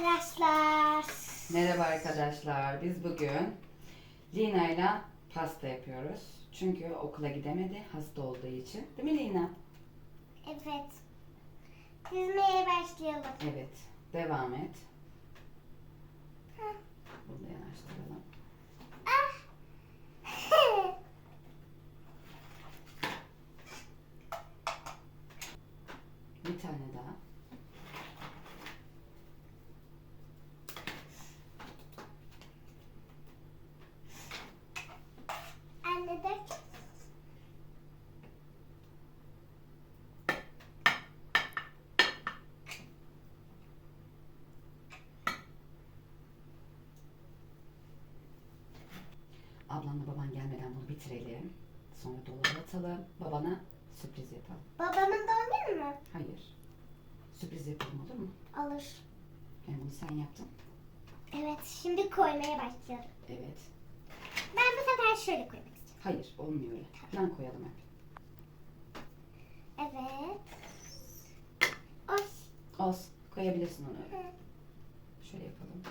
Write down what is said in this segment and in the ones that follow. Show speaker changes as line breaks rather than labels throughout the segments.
arkadaşlar.
Merhaba arkadaşlar. Biz bugün Lina ile pasta yapıyoruz. Çünkü okula gidemedi hasta olduğu için. Değil mi Lina?
Evet. Dizmeye başlayalım.
Evet. Devam et.
Heh.
Bunu da yanaştıralım.
Ah.
Bir tane daha.
Anne dök.
Ablanla baban gelmeden bunu bitirelim. Sonra dolaba atalım. Babana sürpriz yapalım.
Babamın doğum günü mü?
Hayır. Sürpriz yapalım olur mu?
Olur.
Yani bunu sen yaptın.
Evet şimdi koymaya başlıyorum.
Evet.
Ben bu sefer şöyle koymak istiyorum.
Hayır olmuyor öyle. Plan koyalım hep.
Evet. Oy.
Olsun. Koyabilirsin onu öyle. Şöyle yapalım.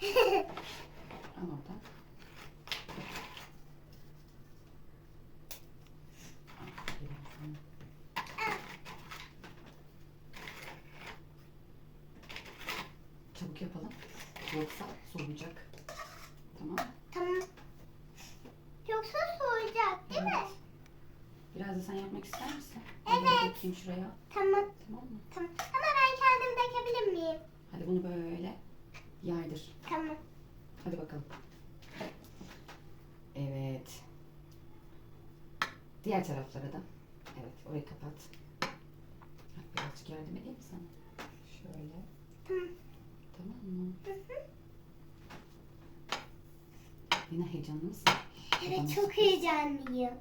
Al oradan. Aferin sana. Çabuk yapalım. Yoksa soğuyacak. Tamam.
tamam. Yoksa soğuyacak değil mi?
Evet. Biraz da sen yapmak ister misin?
Evet.
Dökeyim şuraya.
Tamam.
Tamam mı?
Tamam. Ama ben kendim dökebilir miyim?
Hadi bunu böyle yaydır.
Tamam.
Hadi bakalım. Evet. Diğer taraflara da. Evet, orayı kapat. Birazcık yardım edeyim mi sana? Şöyle.
Tamam.
Tamam mı?
Hı hı.
Yine heyecanlı mısın?
Evet
Babana
çok
sürpriz.
heyecanlıyım.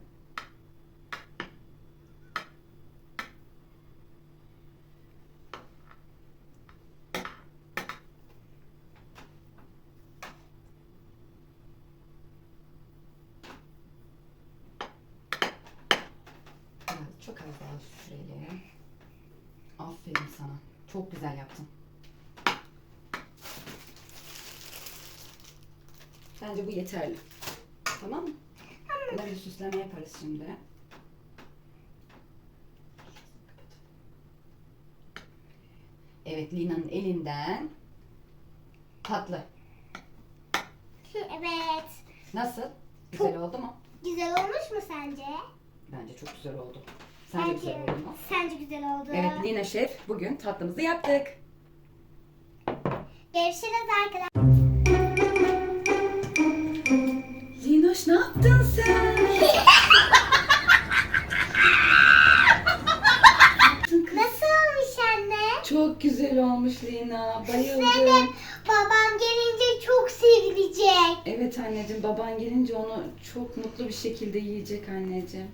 Biraz, çok az daha sürelim. Aferin sana. Çok güzel yaptın. Bence bu yeterli. Tamam mı? Buna bir süsleme yaparız şimdi. Evet, Lina'nın elinden tatlı.
Evet.
Nasıl? Güzel oldu mu?
Güzel olmuş mu sence?
Bence çok güzel oldu. Sence güzel oldu mu?
Sence güzel oldu.
Evet, Lina Şef bugün tatlımızı yaptık.
Görüşürüz arkadaşlar.
Ne yaptın sen?
Nasıl olmuş anne?
Çok güzel olmuş Lina.
Senin
Bayıldım.
babam gelince çok sevilecek.
Evet anneciğim baban gelince onu çok mutlu bir şekilde yiyecek anneciğim.